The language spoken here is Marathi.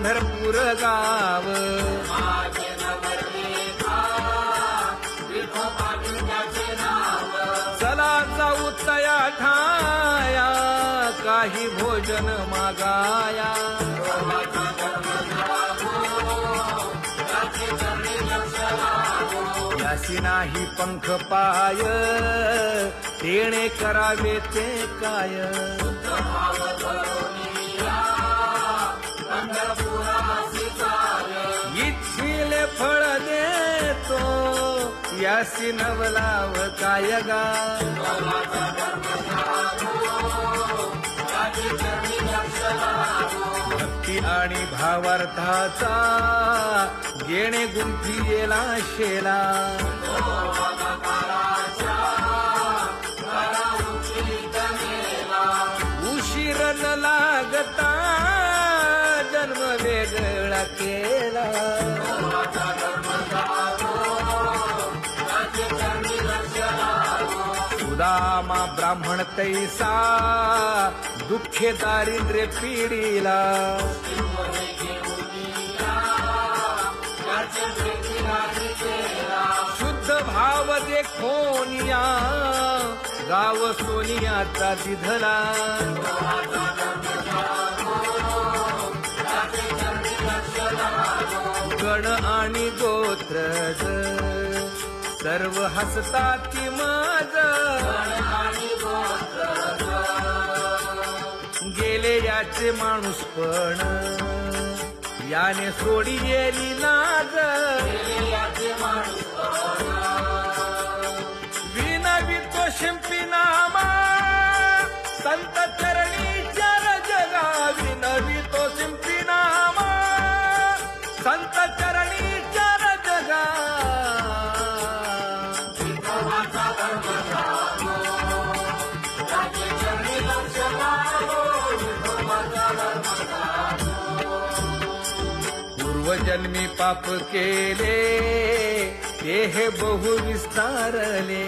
पंढरपूर गाव. चला जाऊ तया ठाया काही भोजन मागाया. यासी नाही पंख पाय तेणे करावे ते काय? यासी नवलाव काय गा भक्ती आणि भावार्थाचा येणे गुंफी येला शेला. उशीर न लागता जन्म वेगळा केला. सुदामा ब्राह्मण तैसा दुःखे दारिद्र्य पिढीला. शुद्ध भाव दे खोनिया गाव सोनियाचा दिधला. गण आणि गोत्र सर्व हसतात माझ. गेले याचे माणूस पण याने सोडी गेली नाज विनवी तो शिंपी नामा संत चरणी चर जगा विनवी तो शिंपी नामा संत पूर्वजन्मी पाप केले ते हे बहु विस्तारले.